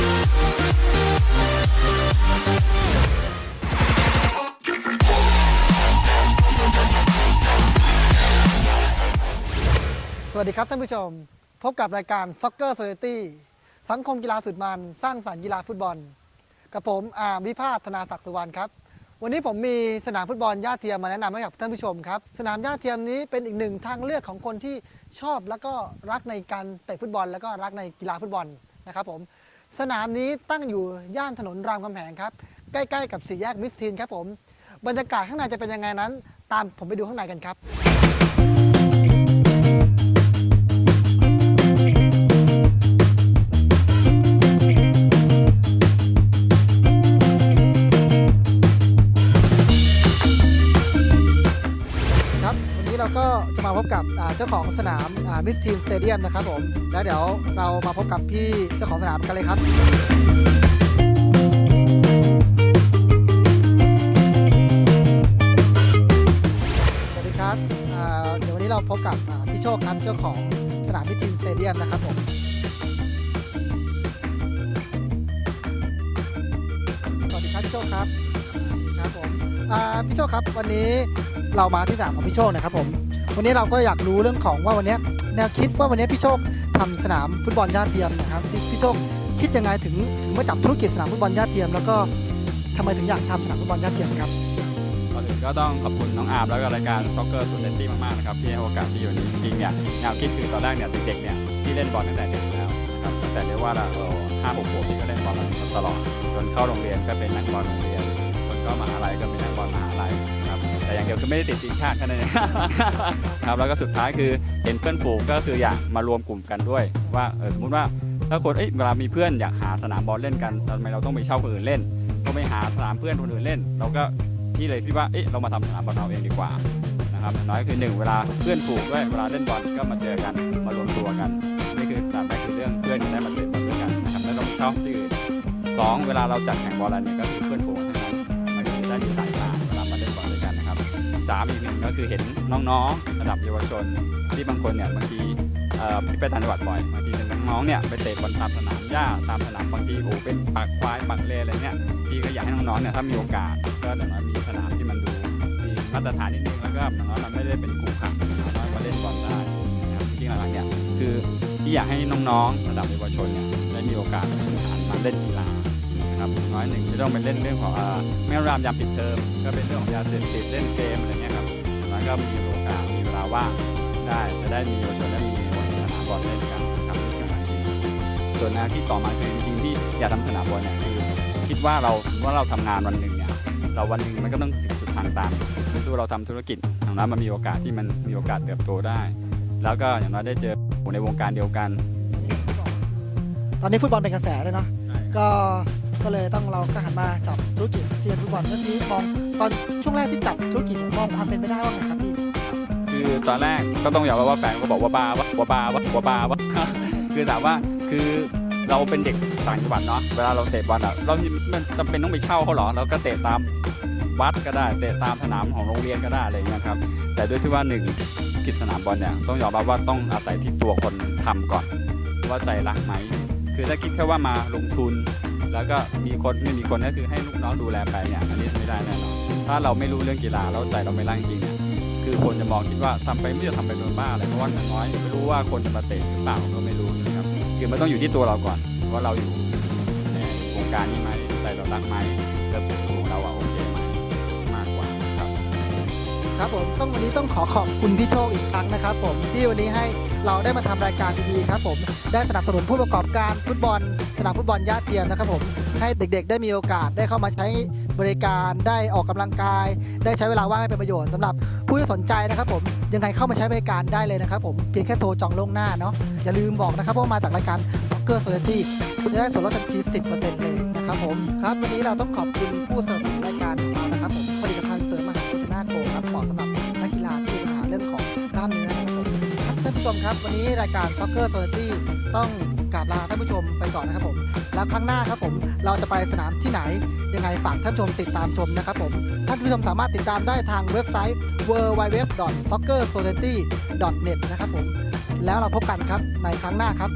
สวัสดีครับท่านผู้ชม พบกับรายการ Soccer Society สังคมกีฬาสุดมันสร้างสรรค์กีฬาฟุตบอล กับผมอาร์มวิพาธนาศักดิ์สุวรรณครับ วันนี้ผมมีสนามฟุตบอลย่าเทียมมาแนะนำให้กับท่านผู้ชมครับ สนามย่าเทียมนี้เป็นอีกหนึ่งทางเลือกของคนที่ชอบแล้วก็รักในการเตะฟุตบอล แล้วก็รักในกีฬาฟุตบอลนะครับผม สนามนี้ตั้งอยู่ย่านถนนรามคำแหงครับ ใกล้ ๆ กับสี่แยกมิสทีนครับผม บรรยากาศข้างในจะเป็นยังไงนั้น ตามผมไปดูข้างในกันครับ ก็จะมาพบกับเจ้าของสนามมิสทีนสเตเดียมนะครับผม แล้วเดี๋ยวเรามาพบกับพี่เจ้าของสนามกันเลยครับ สวัสดีครับเดี๋ยววันนี้เราพบกับพี่โชคครับเจ้าของสนามมิสทีนสเตเดียมนะครับผมสวัสดีครับพี่โชคครับครับผมพี่โชคครับวันนี้ เรามาที่สามของพี่โชคนะครับผมวันนี้เราก็อยากรู้เรื่องของว่าวันนี้แนวคิดว่าวันนี้พี่โชคทำสนามฟุตบอลย่าเทียมนะครับพี่พี่โชคคิดยังไงถึงถึงมาจับธุรกิจสนามฟุตบอลย่าเทียม แล้วก็ทำไมถึงอยากทำสนามฟุตบอลย่าเทียมครับก่อนอื่นก็ต้องขอบคุณน้องอาร์มแล้วก็รายการ Soccer Society มากๆนะครับที่ให้โอกาสที่อยู่นี้จริงเนี่ยแนวคิดคือตอนแรกเนี่ยเด็กๆเนี่ยที่เล่นบอลตั้งแต่เด็กอยู่แล้วนะครับตั้งแต่เรียกว่าเราห้าหกขวบที่ก็เล่นบอลมาตลอดจนเข้าโรงเรียนก็เป็นนักบอลโรงเรียนจนก็มหาลัยก็เป็นนักบอลมหาลัย ดียวคือไม่ได้ติดทีมชาติแค่นั้นเอง ครับแล้วก็สุดท้ายคือเห็นเพื่อนฝูงก็คืออยากมารวมกลุ่มกันด้วย ว่าเออสมมติว่าถ้าคนเอ้ยเวลามีเพื่อนอยากหาสนามบอลเล่นกันทำไมเราต้องไปเช่าคนอื่นเล่นต้องไปหาสนามเพื่อนคนอื่นเล่น เราก็พี่เลยคิดว่าเอ๊ะเรามาทำสนามบอลเราเองดีกว่านะครับอย่างน้อยคือหนึ่งเวลาเพื่อนฝูงด้วยเวลาเล่นบอลก็มาเจอกันมารวมตัวกันนี่คือสามแรกคือเรื่องเพื่อนจะได้มาเตะบอลด้วยกันนะครับไม่ต้องไปเช่าที่อื่นสองเวลาเราจัดแข่งบอลอะไรเนี่ยก็คื 3 อีกหนึ่งก็คือเห็นน้องๆ ระดับเยาวชน ที่บางคนเนี่ยบางทีไปทันงจังหวัดบ่อยบางทีน้องๆเนี่ยไปเตะบอลตามสนามหญ้าตามสนามบางทีโอ้เป็นปักควายปักเลอะไรเนี่ยพี่ก็อยากให้น้องๆเนี่ยถ้ามีโอกาสก็อย่างน้อยมีสนามที่มันดูมีมาตรฐานนิดนึงแล้วก็อย่างน้อยมันไม่ได้เป็นกูขังอย่างน้อยมาเล่นบอลได้จริงๆหลักๆเนี่ยคือที่อยากให้น้องๆ ระดับเยาวชนเนี่ยได้มีโอกาสมาเล่นกีฬา นะครับน้อยหนึ่งไม่ต้องไปเล่นเรื่องของอ่าไม่รามยามปิดเทอมก็เป็นเรื่องของยาเสพติดเล่นเกมอะไรเงี้ยครับอย่างน้อยก็มีโอกาสมีเวลาว่างได้จะได้มีเยาวชนได้มีสนามบอลเล่นกันนะครับนี่คือหลักที่ส่วนแนวที่ต่อมาคือจริงๆที่อยากทำสนามบอลเนี่ยคือคิดว่าเราว่าเราทำงานวันหนึ่งเนี่ยเราวันหนึ่งมันก็ต้องถึงจุดทางตันสู้เราทำธุรกิจอย่างน้อยมันมีโอกาสที่มันมีโอกาสเติบโตได้ แล้วก็อย่างน้อยได้เจอในวงการเดียวกัน ตอนนี้ฟุตบอลเป็นกระแสด้วยเนาะ ก็ก็เลยต้องเราก็หันมาจับธุรกิจที่เป็นฟุตบอลเรื่องนี้มองตอนช่วงแรกที่จับธุรกิจมองความเป็นไปได้ว่าไงครับพี่คือตอนแรกก็ต้องยอมรับว่าแฟนก็บอกว่าบ้าว่าว่าบ้าว่าบ้าว่าคือถามว่าคือเราเป็นเด็กต่างจังหวัดเนาะเวลาเราเตะบอลอะเรามันจำเป็นต้องไปเช่าเขาหรอเราก็เตะตามวัดก็ได้เตะตามสนามของโรงเรียนก็ได้อะไรเงี้ยครับแต่ด้วยที่ว่าหนึ่งกิจสนามบอลเนี่ยต้องยอมรับว่าต้องอาศัยที่ตัวคนทำก่อน ว่าใจรักไหม คือถ้าคิดแค่ว่ามาลงทุน แล้วก็มีคนไม่มีคนก็คือให้ลูกน้องดูแลไปเนี่ยอันนี้ไม่ได้แน่นอนถ้าเราไม่รู้เรื่องกีฬาแล้วใจเราไม่ร่างจริง คือคนจะมองคิดว่าทำไปไม่จะทำไปเป็นบ้าอะไรเพราะว่าอย่างน้อยไม่รู้ว่าคนจะมาเตะหรือเปล่าก็ไม่รู้นะครับคือมันต้องอยู่ที่ตัวเราก่อนว่าเราอยู่ในวงการนี้ไหมใจเรารักไหมแล้วของเราอะ ครับผมต้องวันนี้ต้องขอขอบคุณพี่โชคอีกครั้งนะครับ ผมที่วันนี้ให้เราได้มาทำรายการดีๆครับผมได้สนับสนุนผู้ประกอบการฟุตบอลสนามฟุตบอลญาติเทียมนะครับผมให้เด็กๆ ได้มีโอกาสได้เข้ามาใช้บริการได้ออกกำลังกาย ได้ใช้เวลาว่างให้เป็นประโยชน์สำหรับผู้ที่สนใจนะครับผมยังไงเข้ามาใช้บริการได้เลยนะครับผมเพียงแค่โทรจองล่วงหน้าเนาะอย่าลืมบอกนะครับว่ามาจากรายการ Soccer Society คุณจะได้ส่วนลดทันที10%เลยนะครับผมครับวันนี้เราต้องขอบคุณผู้สนับสนุน มครับ วันนี้รายการ Soccer Society ต้องกราบลาท่านผู้ชมไปก่อนนะครับผม แล้วครั้งหน้าครับผมเราจะไปสนามที่ไหน ยังไงฝากท่านผู้ชมติดตามชมนะครับผม ท่านผู้ชมสามารถติดตามได้ทางเว็บไซต์ www.soccersociety.net นะครับผม แล้วเราพบกันครับในครั้งหน้าครับ